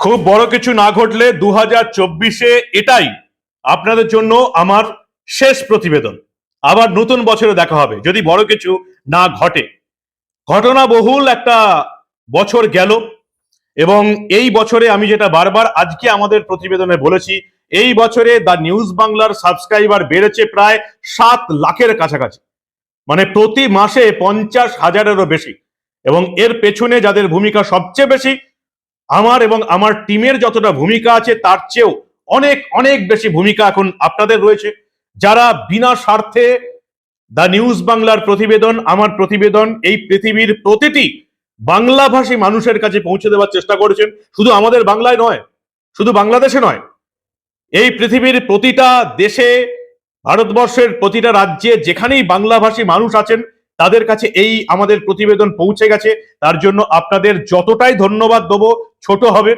খুব বড় কিছু না ঘটলে দু হাজার চব্বিশে এটাই আপনাদের জন্য আমার শেষ প্রতিবেদন। আবার নতুন বছরে দেখা হবে, যদি বড় কিছু না ঘটে। ঘটনা বহুল একটা বছর গেল, এবং এই বছরে আমি যেটা বারবার আজকে আমাদের প্রতিবেদনে বলেছি, এই বছরে দ্য নিউজ বাংলার সাবস্ক্রাইবার বেড়েছে প্রায় সাত লাখের কাছাকাছি। মানে প্রতি মাসে পঞ্চাশ হাজারেরও বেশি। এবং এর পেছনে যাদের ভূমিকা সবচেয়ে বেশি আমার এবং আমার টিমের যতটা ভূমিকা আছে, তার চেয়েও অনেক অনেক বেশি ভূমিকা এখন আপনাদের রয়েছে। যারা বিনা স্বার্থে দ্য নিউজ বাংলার প্রতিবেদন, আমার প্রতিবেদন, এই পৃথিবীর প্রতিটি বাংলাভাষী মানুষের কাছে পৌঁছে দেওয়ার চেষ্টা করেছেন, শুধু আমাদের বাংলায় নয়, শুধু বাংলাদেশে নয়, এই পৃথিবীর প্রতিটা দেশে, ভারতবর্ষের প্রতিটা রাজ্যে যেখানেই বাংলাভাষী মানুষ আছেন তাদের কাছে এই আমাদের প্রতিবেদন পৌঁছে গেছে। তার জন্য আপনাদের যতটাই ধন্যবাদ দেবো, ছোট হবে,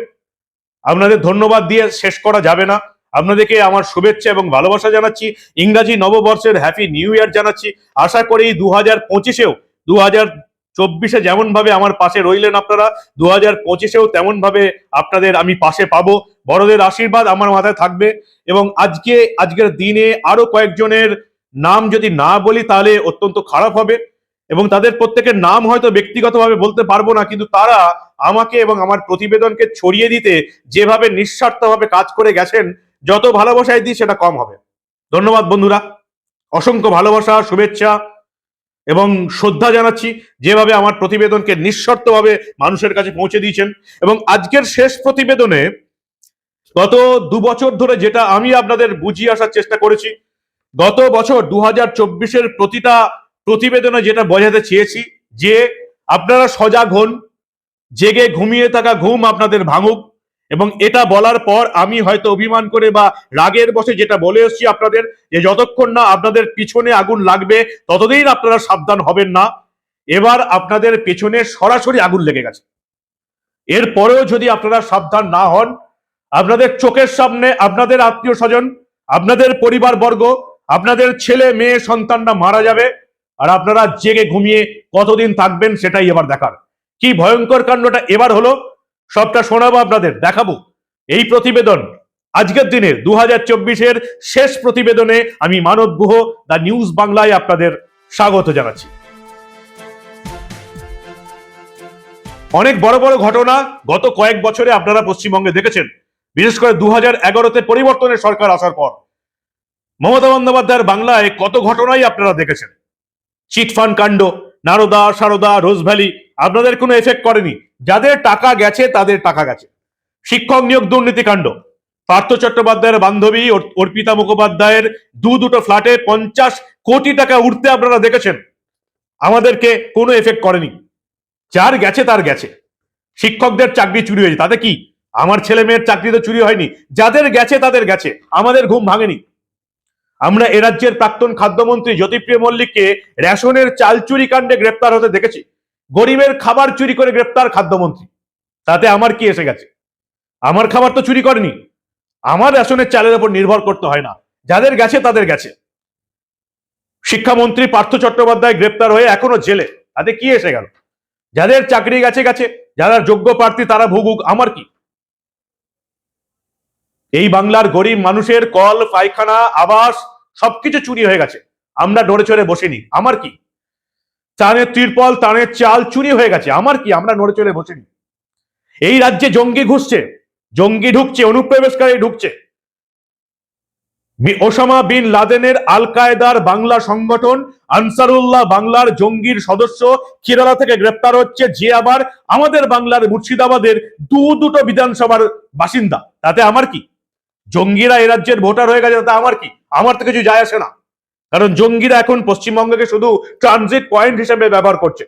আপনাদের ধন্যবাদ দিয়ে শেষ করা যাবে না। আপনাদেরকে আমার শুভেচ্ছা এবং ভালোবাসা জানাচ্ছি। ইংরাজি নববর্ষের হ্যাপি নিউ ইয়ার জানাচ্ছি। আশা করি দু হাজার পঁচিশেও দু হাজার চব্বিশে যেমন ভাবে আমার পাশে রইলেন আপনারা দু হাজার পঁচিশেও তেমন ভাবে আপনাদের আমি পাশে পাবো। বড়দের আশীর্বাদ আমার মাথায় থাকবে এবং আজকে, আজকের দিনে আরও কয়েকজনের নাম যদি না বলি, তাহলে অত্যন্ত খারাপ হবে। এবং তাদের প্রত্যেকের নাম হয়তো ব্যক্তিগতভাবে বলতে পারব না, কিন্তু তারা আমাকে এবং আমার প্রতিবেদনকে ছড়িয়ে দিতে যেভাবে নিঃস্বার্থভাবে কাজ করে গেছেন, যত ভালোবাসায় দিই সেটা কম হবে। ধন্যবাদ বন্ধুরা, অসংখ্য ভালোবাসা, শুভেচ্ছা এবং শ্রদ্ধা জানাচ্ছি যেভাবে আমার প্রতিবেদনকে নিঃশর্তভাবে মানুষের কাছে পৌঁছে দিয়েছেন। এবং আজকের শেষ প্রতিবেদনে গত দু বছর ধরে যেটা আমি আপনাদের বুঝিয়ে আসার চেষ্টা করেছি, গত বছর দু হাজার চব্বিশের প্রতিটা প্রতিবেদনে যেটা বোঝাতে চেয়েছি যে আপনারা সজাগ হন, জেগে ঘুমিয়ে থাকা ঘুম আপনাদের ভাঙুক এবং এটা বলার পর আমি হয়তো অভিমান করে বা রাগের বসে যেটা বলে এসেছি আপনাদের, যে যতক্ষণ না আপনাদের পিছনে আগুন লাগবে, ততদিন আপনারা সাবধান হবেন না। এবার আপনাদের পেছনে সরাসরি আগুন লেগে গেছে। এরপরেও যদি আপনারা সাবধান না হন, আপনাদের চোখের সামনে আপনাদের আত্মীয় স্বজন, আপনাদের পরিবার বর্গ আপনাদের ছেলে, মেয়ে, সন্তানরা মারা যাবে। আর আপনারা জেগে ঘুমিয়ে কতদিন থাকবেন সেটাই এবার দেখার। কি ভয়ঙ্কর কাণ্ডটা এবার হলো, সবটা শোনাবো আপনাদের, দেখাবো। এই প্রতিবেদন আজকের দিনের দু হাজার চব্বিশের শেষ প্রতিবেদনে আমি মানব গুহ, দ্য নিউজ বাংলায় আপনাদের স্বাগত জানাচ্ছি। অনেক বড় বড় ঘটনা গত কয়েক বছরে আপনারা পশ্চিমবঙ্গে দেখেছেন। বিশেষ করে দু হাজার এগারোতে পরিবর্তনের সরকার আসার পর। মমতা বন্দ্যোপাধ্যায়ের বাংলায় কত ঘটনাই আপনারা দেখেছেন। চিটফান্ড কাণ্ড, নারদা, সারদা রোজভ্যালি আপনাদের কোনো এফেক্ট করেনি। যাদের টাকা গেছে, তাদের টাকা গেছে। শিক্ষক নিয়োগ দুর্নীতি কাণ্ড। পার্থ চট্টোপাধ্যায়ের বান্ধবী অর্পিতা মুখোপাধ্যায়ের দু দুটো ফ্ল্যাটে পঞ্চাশ কোটি টাকা উঠতে আপনারা দেখেছেন। আমাদেরকে কোনো এফেক্ট করেনি। যার গেছে, তার গেছে। শিক্ষকদের চাকরি চুরি হয়েছে। তাতে কি? আমার ছেলে মেয়ের চাকরি তো চুরি হয়নি। যাদের গেছে, তাদের গেছে। আমাদের ঘুম ভাঙেনি। আমরা এ রাজ্যের প্রাক্তন খাদ্যমন্ত্রী জ্যোতিপ্রিয় মল্লিককে রেশনের চাল চুরি কাণ্ডে গ্রেপ্তার হতে দেখেছি। গরিবের খাবার চুরি করে গ্রেপ্তার খাদ্যমন্ত্রী। তাতে আমার কি এসে গেছে? আমার খাবার তো চুরি করেনি। আমার রেশনের চালের উপর নির্ভর করতে হয় না। যাদের গেছে, তাদের গেছে। শিক্ষামন্ত্রী পার্থ চট্টোপাধ্যায় গ্রেপ্তার হয়ে এখনও জেলে। তাতে কি এসে গেল? যাদের চাকরি গেছে গেছে। যারা যোগ্য প্রার্থী, তারা ভুগুক। আমার কি? এই বাংলার গরিব মানুষের কল, পায়খানা, আবাস সবকিছু চুরি হয়ে গেছে। আমরা নড়ে চড়ে বসিনি। আমার কি? তানের ত্রিপল, তানের চাল চুরি হয়ে গেছে। আমার কি? আমরা নড়ে চড়ে বসিনি। এই রাজ্যে জঙ্গি ঘুষছে। জঙ্গি ঢুকছে, অনুপ্রবেশকারী ঢুকছে। ওসামা বিন লাদেনের আল কায়দার বাংলা সংগঠন আনসারুল্লাহ বাংলার জঙ্গির সদস্য কেরালা থেকে গ্রেপ্তার হচ্ছে। যে আবার আমাদের বাংলার মুর্শিদাবাদের দু দুটো বিধানসভার বাসিন্দা। তাতে আমার কি? জঙ্গিরা এ রাজ্যের ভোটার হয়ে গেছে তাতে আমার কি? আমার তো কিছু যায় আসে না। কারণ জঙ্গিরা এখন পশ্চিমবঙ্গকে শুধু ট্রানজিট পয়েন্ট হিসেবে ব্যবহার করছে।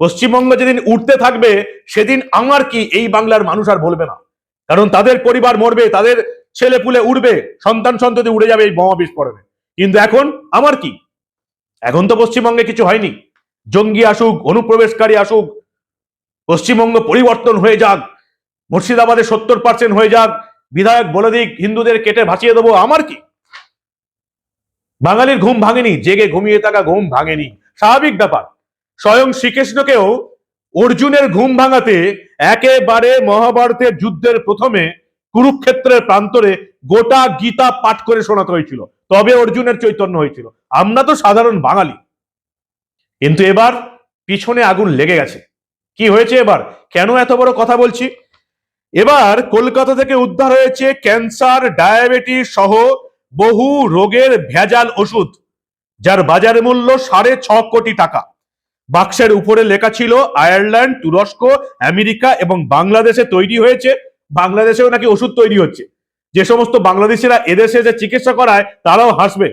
পশ্চিমবঙ্গ যেদিন উঠতে থাকবে, সেদিন আমার কি এই বাংলার মানুষ আর বলবে না? কারণ তাদের পরিবার মরবে, তাদের ছেলে পুলে উড়বে, সন্তান সন্ততি উড়ে যাবে এই বোমা বিস্ফোরণে। কিন্তু এখন আমার কি? এখন তো পশ্চিমবঙ্গে কিছু হয়নি। জঙ্গি আসুক, অনুপ্রবেশকারী আসুক, পশ্চিমবঙ্গ পরিবর্তন হয়ে যাক, মুর্শিদাবাদে সত্তর পার্সেন্ট হয়ে যাক বিধায়ক বলে দিক, হিন্দুদের কেটে ভাসিয়ে দেবো, আমার কি? বাঙালির ঘুম ভাঙেনি, জেগে ঘুমিয়ে থাকা ঘুম ভাঙেনি। স্বাভাবিক ব্যাপার, স্বয়ং শ্রীকৃষ্ণকেও অর্জুনের ঘুম ভাঙাতে একেবারে মহাভারতের যুদ্ধের প্রথমে কুরুক্ষেত্রের প্রান্তরে গোটা গীতা পাঠ করে শোনাতে হয়েছিল। তবে অর্জুনের চৈতন্য হয়েছিল। আমরা তো সাধারণ বাঙালি। কিন্তু এবার পিছনে আগুন লেগে গেছে। কি হয়েছে এবার? কেন এত বড় কথা বলছি? এবার কলকাতা থেকে উদ্ধার হয়েছে ক্যান্সার, ডায়াবেটিস সহ বহু রোগের ভেজাল ওষুধ, যার বাজার মূল্য সাড়ে ছ কোটি টাকা। বাক্সের উপরে লেখা ছিল, আয়ারল্যান্ড, তুরস্ক, আমেরিকা এবং বাংলাদেশে তৈরি হয়েছে, বাংলাদেশেও নাকি ওষুধ তৈরি হচ্ছে। যে সমস্ত বাংলাদেশিরা এদেশে যে চিকিৎসা করায়, তারাও হাসবে।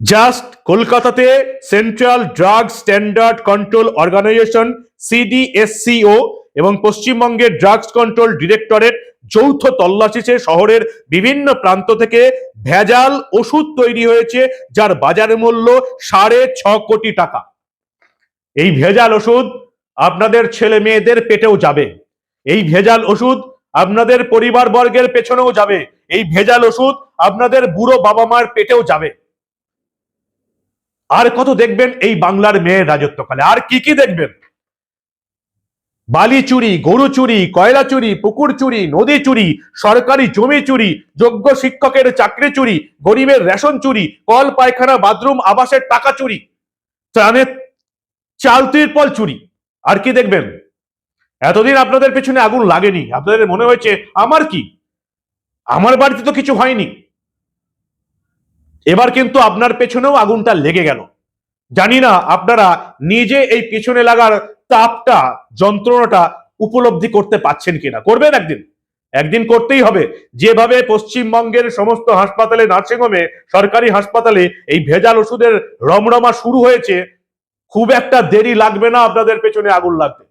জাস্ট কলকাতাতে central drug standard control organisation, CDSCO এবং পশ্চিমবঙ্গের ড্রাগস কন্ট্রোল ডিরেক্টরেট যৌথ তল্লাশিতে শহরের বিভিন্ন প্রান্ত থেকে ভেজাল ওষুধ তৈরি হয়েছে, যার বাজার মূল্য সাড়ে ছ কোটি টাকা। এই ভেজাল ওষুধ আপনাদের ছেলে মেয়েদের পেটেও যাবে। এই ভেজাল ওষুধ আপনাদের পরিবার বর্গের পেছনেও যাবে। এই ভেজাল ওষুধ আপনাদের বুড়ো বাবা মার পেটেও যাবে। আর কত দেখবেন এই বাংলার মেয়ের রাজত্বকালে? আর কি কি দেখবেন? বালি চুরি, গরু চুরি, কয়লা চুরি, পুকুর চুরি, নদী চুরি, সরকারি জমি চুরি, যোগ্য শিক্ষকের চাকরি চুরি, গরিবের রেশন চুরি, কল, পায়খানা, বাথরুম, আবাসের টাকা চুরি, ত্রাণের চাল তিরপল চুরি। আর কি দেখবেন? এতদিন আপনাদের পেছনে আগুন লাগেনি। আপনাদের মনে হয়েছে, আমার কি? আমার বাড়িতে তো কিছু হয়নি। এবার কিন্তু আপনার পেছনেও আগুনটা লেগে গেল। জানি না আপনারা নিজে এই পিছনে লাগার তাপটা, যন্ত্রণাটা উপলব্ধি করতে পাচ্ছেন কিনা? করবেন একদিন। একদিন করতেই হবে। যেভাবে পশ্চিমবঙ্গের সমস্ত হাসপাতালে, নার্সিংহোমে, সরকারি হাসপাতালে এই ভেজাল ওষুধের রমরমা শুরু হয়েছে, খুব একটা দেরি লাগবে না আপনাদের পেছনে আগুন লাগবে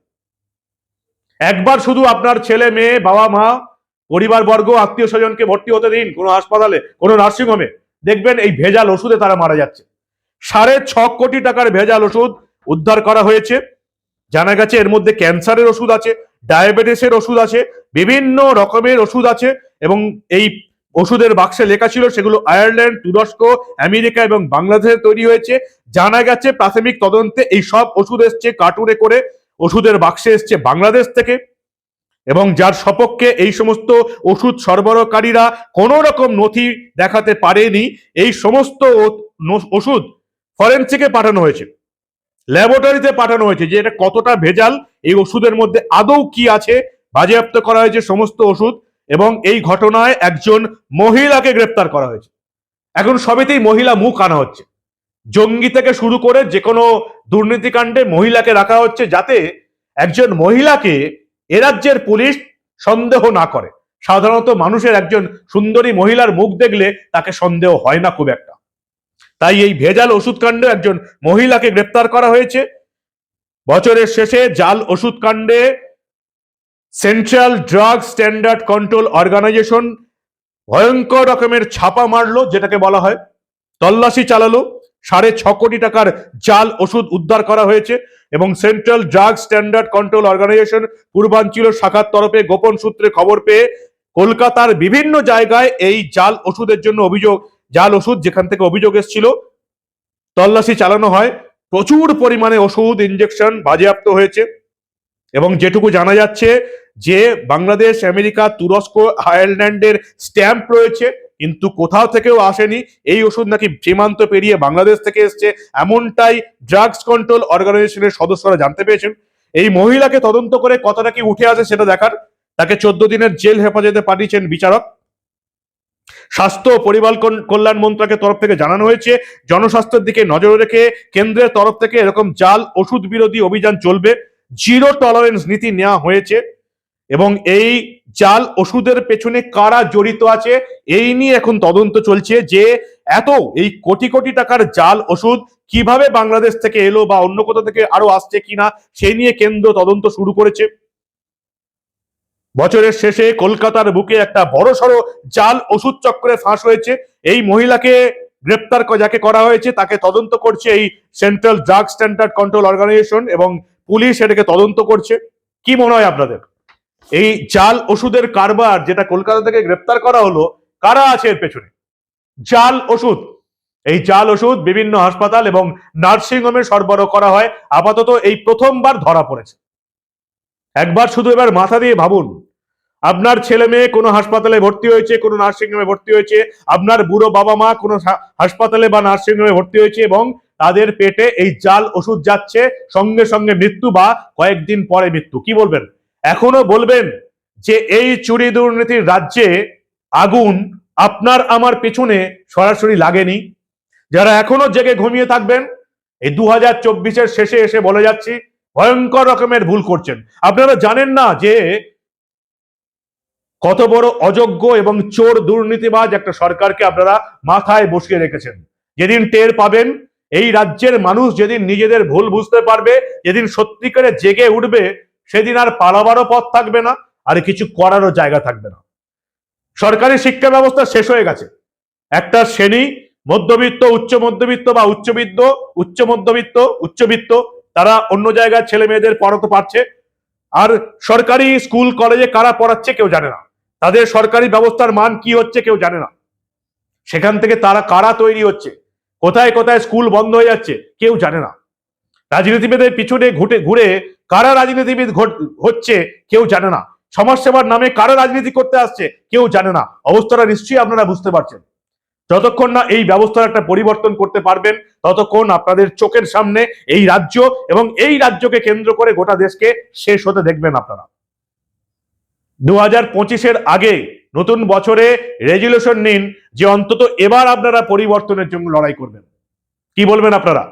একবার শুধু আপনার ছেলে, মেয়ে, বাবা, মা পরিবার বর্গ আত্মীয় স্বজনকে ভর্তি হতে দিন কোনো হাসপাতালে, কোনো নার্সিংহোমে। দেখবেন এই ভেজাল ওষুধে তারা মারা যাচ্ছে। সাড়ে ছ কোটি টাকার ভেজাল ওষুধ উদ্ধার করা হয়েছে। জানা গেছে এর মধ্যে ক্যান্সারের ওষুধ আছে, ডায়াবেটিসের ওষুধ আছে, বিভিন্ন রকমের ওষুধ আছে এবং এই ওষুধের বাক্সে লেখা ছিল সেগুলো আয়ারল্যান্ড, তুরস্ক, আমেরিকা এবং বাংলাদেশে তৈরি হয়েছে। জানা গেছে প্রাথমিক তদন্তে এই সব ওষুধ এসছে কার্টুনে করে, ওষুধের বাক্সে এসছে বাংলাদেশ থেকে এবং যার সপক্ষে এই সমস্ত ওষুধ সরবরাহকারীরা কোনো রকম নথি দেখাতে পারেনি। এই সমস্ত ওষুধ ফরেন্সিকে পাঠানো হয়েছে। ল্যাবরেটরিতে পাঠানো হয়েছে যে এটা কতটা ভেজাল, এই ওষুধের মধ্যে আদৌ কি আছে? বাজেয়াপ্ত করা হয়েছে সমস্ত ওষুধ এবং এই ঘটনায় একজন মহিলাকে গ্রেপ্তার করা হয়েছে। এখন সবেতেই মহিলা মুখ আনা হচ্ছে। জঙ্গি থেকে শুরু করে যে কোনো দুর্নীতিকাণ্ডে মহিলাকে রাখা হচ্ছে যাতে একজন মহিলাকে এ রাজ্যের পুলিশ সন্দেহ না করে। সাধারণত মানুষের একজন সুন্দরী মহিলার মুখ দেখলে তাকে সন্দেহ হয় না খুব একটা। তাই এই ভেজাল ওষুধ কাণ্ডে একজন মহিলাকে গ্রেপ্তার করা হয়েছে। বছরের শেষে জাল ওষুধ কাণ্ডে central drug standard control organisation ভয়ঙ্কর রকমের ছাপা মারলো, যেটাকে বলা হয়। তল্লাশি চালালো, সাড়ে ছ কোটি টাকার জাল ওষুধ উদ্ধার করা হয়েছে এবং central drug standard control organisation পূর্বাঞ্চল শাখার তরফে গোপন সূত্রে খবর পেয়ে কলকাতার বিভিন্ন জায়গায় এই জাল ওষুধের জন্য অভিযোগ জাল ওষুধ যেখান থেকে অভিযোগ এসেছিল, তল্লাশি চালানো হয়। প্রচুর পরিমাণে ওষুধ ইনজেকশন বাজেয়াপ্ত হয়েছে। এবং যেটুকু জানা যাচ্ছে যে বাংলাদেশ, আমেরিকা, তুরস্ক, আয়ারল্যান্ডের স্ট্যাম্প রয়েছে, কিন্তু কোথাও থেকেও আসেনি। এই ওষুধ নাকি সীমান্ত পেরিয়ে বাংলাদেশ থেকে এসছে, এমনটাই ড্রাগস কন্ট্রোল অর্গানাইজেশনের সদস্যরা জানতে পেরেছেন এই মহিলাকে তদন্ত করে কতটা কি উঠে আসে সেটা দেখার। তাকে চোদ্দ দিনের জেল হেফাজতে পাঠিয়েছেন বিচারক। স্বাস্থ্য পরিবার কল্যাণ মন্ত্রকের তরফ থেকে জানানো হয়েছে, জনস্বাস্থ্যের দিকে নজর রেখে কেন্দ্রের তরফ থেকে এরকম জাল ওষুধ বিরোধী অভিযান চলবে। জিরো টলারেন্স নীতি নেওয়া হয়েছে এবং এই জাল ওষুধের পেছনে কারা জড়িত আছে, এই নিয়ে এখন তদন্ত চলছে যে এত, এই কোটি কোটি টাকার জাল ওষুধ কীভাবে বাংলাদেশ থেকে এলো বা অন্য কোথাও থেকে আরও আসছে কিনা, সেই নিয়ে কেন্দ্র তদন্ত শুরু করেছে। বছরের শেষে কলকাতার বুকে একটা বড় বড়সড় জাল ওষুধ চক্রে ফাঁস হয়েছে। এই মহিলাকে গ্রেপ্তার যাকে করা হয়েছে, তাকে তদন্ত করছে এই central drug standard control organisation এবং পুলিশ এটাকে তদন্ত করছে। কি মনে হয় আপনাদের? এই জাল ওষুধের কারবার যেটা কলকাতা থেকে গ্রেপ্তার করা হলো, কারা আছে এর পেছনে? জাল ওষুধ। এই জাল ওষুধ বিভিন্ন হাসপাতাল এবং নার্সিংহোমে সরবরাহ করা হয়। আপাতত এই প্রথমবার ধরা পড়েছে। একবার শুধু এবার মাথা দিয়ে ভাবুন। আপনার ছেলে মেয়ে কোনো হাসপাতালে ভর্তি হয়েছে, কোনো নার্সিংহোমে ভর্তি হয়েছে, আপনার বুড়ো বাবা মা কোনো হাসপাতালে বা নার্সিংহোমে ভর্তি হয়েছে এবং তাদের পেটে এই জাল ওষুধ যাচ্ছে, সঙ্গে সঙ্গে মৃত্যু বা কয়েকদিন পরে মৃত্যু। কি বলবেন? এখনও বলবেন যে এই চুরি দুর্নীতির রাজ্যে আগুন আপনার আমার পেছনে সরাসরি লাগেনি। যারা এখনও জেগে ঘুমিয়ে থাকবেন, এই দু হাজার শেষে এসে বলে যাচ্ছি, ভয়ঙ্কর রকমের ভুল করছেন। আপনারা জানেন না যে কত বড় অযোগ্য এবং চোর দুর্নীতিবাজ একটা সরকারকে আপনারা মাথায় বসিয়ে রেখেছেন। যেদিন টের পাবেন, এই রাজ্যের মানুষ যেদিন নিজেদের ভুল বুঝতে পারবে, যেদিন সত্যিকারে জেগে উঠবে, সেদিন আর পালাবারও পথ থাকবে না, আর কিছু করারও জায়গা থাকবে না। সরকারি শিক্ষা ব্যবস্থা শেষ হয়ে গেছে। একটা শ্রেণি, মধ্যবিত্ত, উচ্চ মধ্যবিত্ত বা উচ্চবিত্ত, উচ্চ মধ্যবিত্ত, উচ্চবিত্ত, তারা অন্য জায়গায় ছেলে মেয়েদের পড়াতে পারছে। আর সরকারি স্কুল, কলেজে কারা পড়াচ্ছে কেউ জানে না। তাদের সরকারি ব্যবস্থার মান কি হচ্ছে কেউ জানে না। সেখান থেকে তারা কারা তৈরি হচ্ছে? কোথায় কোথায় স্কুল বন্ধ হয়ে যাচ্ছে কেউ জানে না। রাজনীতিবিদের পিছনে ঘুটে ঘুরে কারা রাজনীতিবিদ হচ্ছে কেউ জানে না। সমাজসেবার নামে কারা রাজনীতি করতে আসছে কেউ জানে না। অবস্থাটা নিশ্চয়ই আপনারা বুঝতে পারছেন। যতক্ষণ না এই ব্যবস্থার একটা পরিবর্তন করতে পারবেন, ততক্ষণ আপনাদের চোখের সামনে এই রাজ্য এবং এই রাজ্যকে কেন্দ্র করে গোটা দেশকে শেষ হতে দেখবেন আপনারা। দু হাজার পঁচিশের আগে নতুন বছরে রেজুলেশন নিন যে অন্তত এবার আপনারা পরিবর্তনের জন্য লড়াই করবেন। কি বলবেন আপনারা?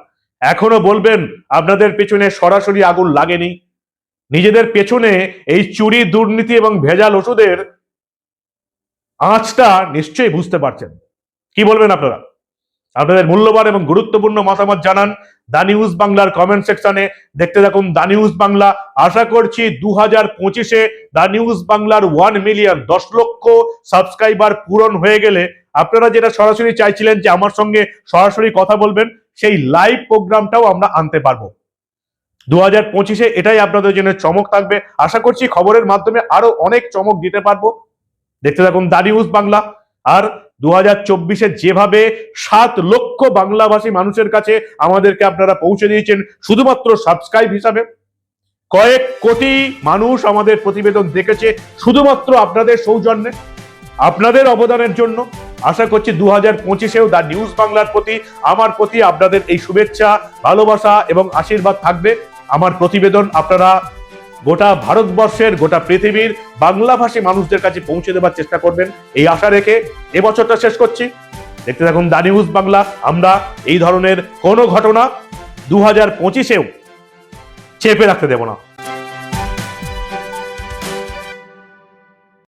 এখনও বলবেন, আপনাদের পেছনে সরাসরি আগুন লাগেনি। নিজেদের পেছনে এই চুরি, দুর্নীতি এবং ভেজাল ওষুধের আঁচটা নিশ্চয়ই বুঝতে পারছেন। কি বলবেন আপনারা? আপনাদের মূল্যবান এবং গুরুত্বপূর্ণ মতামত জানান। দা নিউজ বাংলার কমেন্ট সেকশনে দেখতে থাকুন দা নিউজ বাংলা। আশা করছি দু হাজার পঁচিশে দা নিউজ বাংলার ওয়ান মিলিয়ন দশ লক্ষ সাবস্ক্রাইবার পূরণ হয়ে গেলে আপনারা যেটা সরাসরি চাইছিলেন যে আমার সঙ্গে সরাসরি কথা বলবেন, সেই লাইভ প্রোগ্রামটাও আমরা আনতে পারব। দু হাজার পঁচিশে এটাই আপনাদের জন্য চমক থাকবে। আশা করছি খবরের মাধ্যমে আরও অনেক চমক দিতে পারব। দেখতে থাকুন দা নিউজ বাংলা। আর দু হাজার চব্বিশে যেভাবে সাত লক্ষ বাংলাভাষী মানুষের কাছে আমাদেরকে আপনারা পৌঁছে দিয়েছেন, শুধুমাত্র সাবস্ক্রাইব হিসাবে। কয়েক কোটি মানুষ আমাদের প্রতিবেদন দেখেছে, শুধুমাত্র আপনাদের সৌজন্যে, আপনাদের অবদানের জন্য। আশা করছি দু হাজার পঁচিশেও দ্য নিউজ বাংলার প্রতি, আমার প্রতি আপনাদের এই শুভেচ্ছা, ভালোবাসা এবং আশীর্বাদ থাকবে। আমার প্রতিবেদন আপনারা গোটা ভারতবর্ষের গোটা পৃথিবীর বাংলাভাষী মানুষদের কাছে পৌঁছে দেওয়ার চেষ্টা করবেন। এই আশা রেখে এবছরটা শেষ করছি। দেখতে থাকুন দা নিউজ বাংলা। আমরা এই ধরনের কোনো ঘটনা দু হাজার পঁচিশেও চেপে রাখতে দেব না।